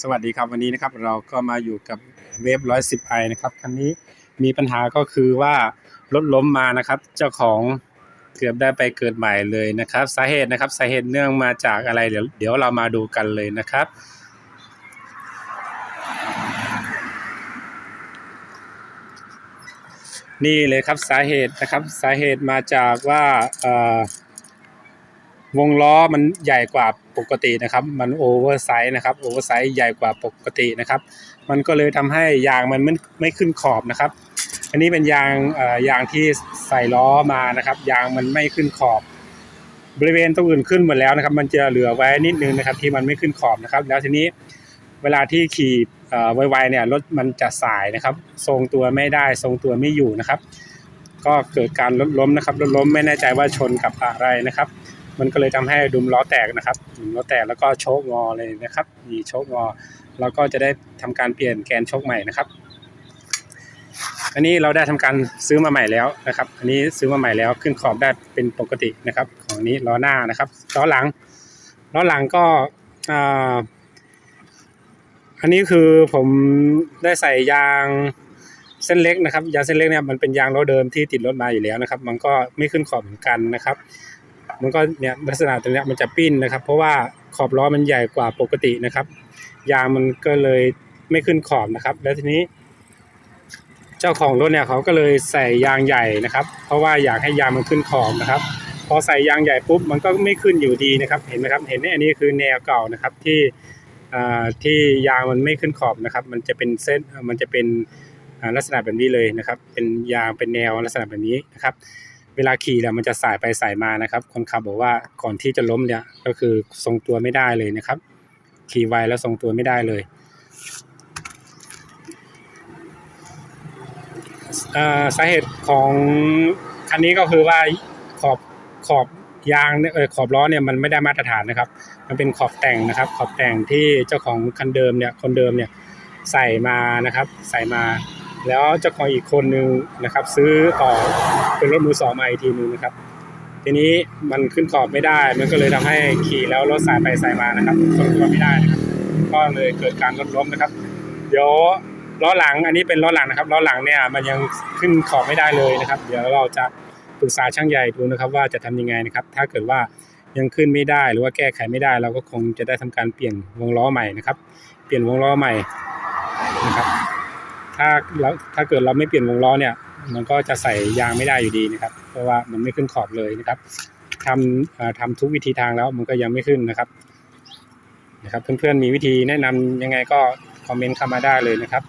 สวัสดีครับวันนี้นะครับเราก็มาอยู่กับเวฟร้อยสิบไอนะครับคันนี้มีปัญหาก็คือว่ารถล้มมานะครับ เจ้าของเกือบได้ไปเกิดใหม่เลยนะครับ สาเหตุนะครับสาเหตุเนื่องมาจากอะไรเดี๋ยวเดี๋ยวเรามาดูกันเลยนะครับ นี่เลยครับสาเหตุนะครับสาเหตุมาจากว่าเอ่อ วงล้อมันใหญ่กว่าปกตินะครับ มันโอเวอร์ไซส์นะครับโอเวอร์ไซส์ใหญ่กว่าปกตินะครับ มันก็เลยทำให้ยางมันไม่ไม่ขึ้นขอบนะครับ อันนี้เป็นยางเอ่อยางที่ใส่ล้อมานะครับ ยางมันไม่ขึ้นขอบ บริเวณตรงอื่นขึ้นหมดแล้วนะครับ มันจะเหลือไว้นิดนึงนะครับ ที่มันไม่ขึ้นขอบนะครับ แล้วทีนี้เวลาที่ขี่เอ่อไวๆเนี่ยรถมันจะสายนะครับ ทรงตัวไม่ได้ทรงตัวไม่อยู่นะครับ ก็เกิดการรถล้มนะครับรถล้มไม่แน่ใจว่าชนกับอะไรนะครับ มันก็เลยทำให้ดุมล้อแตกนะครับดุมล้อแตกแล้วก็โชคงอเลยนะครับมีโชคงอเราก็จะได้ทำการเปลี่ยนแกนโชคใหม่นะครับ อันนี้เราได้ทำการซื้อมาใหม่แล้วนะครับ อันนี้ซื้อมาใหม่แล้วขึ้นขอบได้เป็นปกตินะครับ ของนี้ล้อหน้านะครับล้อหลังล้อหลังก็อ่าอันนี้คือผมได้ใส่ยางเส้นเล็กนะครับยางเส้นเล็กเนี่ยมันเป็นยางล้อเดิมที่ติดรถมาอยู่แล้วนะครับ มันก็ไม่ขึ้นขอบเหมือนกันนะครับ มันก็เนี่ยลักษณะตรงเนี้ยมันจะปิ้นนะครับ เพราะว่าขอบล้อมันใหญ่กว่าปกตินะครับ ยางมันก็เลยไม่ขึ้นขอบนะครับ แล้วทีนี้ เจ้าของรถเนี่ยเขาก็เลยใส่ยางใหญ่นะครับ เพราะว่าอยากให้ยางมันขึ้นขอบนะครับ พอใส่ยางใหญ่ปุ๊บมันก็ไม่ขึ้นอยู่ดีนะครับ เห็นไหมครับเห็นไหมอันนี้คือแนวเก่านะครับที่อ่าที่ยางมันไม่ขึ้นขอบนะครับ มันจะเป็นเส้นมันจะเป็นลักษณะแบบนี้เลยนะครับ เป็นยางเป็นแนวลักษณะแบบนี้นะครับ เวลาขี่เนี่ยมันจะสายไปสายมานะครับ คนขับบอกว่าก่อนที่จะล้มเนี่ยก็คือทรงตัวไม่ได้เลยนะครับ ขี่ไวแล้วทรงตัวไม่ได้เลยอ่าสาเหตุของคันนี้ก็คือว่าขอบขอบยางเนี่ยเออขอบล้อเนี่ยมันไม่ได้มาตรฐานนะครับ มันเป็นขอบแต่งนะครับ ขอบแต่งที่เจ้าของคันเดิมเนี่ยคนเดิมเนี่ยใส่มานะครับ ใส่มา แล้วเจ้าของอีกคนนึงนะครับ ซื้อต่อเป็นรถมือสองมาอีกทีนึงนะครับ ทีนี้มันขึ้นขอบไม่ได้ มันก็เลยทำให้ขี่แล้วรถสายไปสายมานะครับทรงตัวไม่ได้นะครับก็เลยเกิดการรถล้มนะครับ เดี๋ยวล้อหลังอันนี้เป็นล้อหลังนะครับล้อหลังเนี่ยมันยังขึ้นขอบไม่ได้เลยนะครับ เดี๋ยวเราจะปรึกษาช่างใหญ่ดูนะครับ ว่าจะทำยังไงนะครับ ถ้าเกิดว่ายังขึ้นไม่ได้หรือว่าแก้ไขไม่ได้ เราก็คงจะได้ทำการเปลี่ยนวงล้อใหม่นะครับ เปลี่ยนวงล้อใหม่นะครับ ถ้าเราถ้าเกิดเราไม่เปลี่ยนวงล้อเนี่ย มันก็จะใส่ยางไม่ได้อยู่ดีนะครับ เพราะว่ามันไม่ขึ้นขอบเลยนะครับทำทำทุกวิธีทางแล้วมันก็ยังไม่ขึ้นนะครับนะครับ เพื่อนๆมีวิธีแนะนำยังไงก็คอมเมนต์เข้ามาได้เลยนะครับ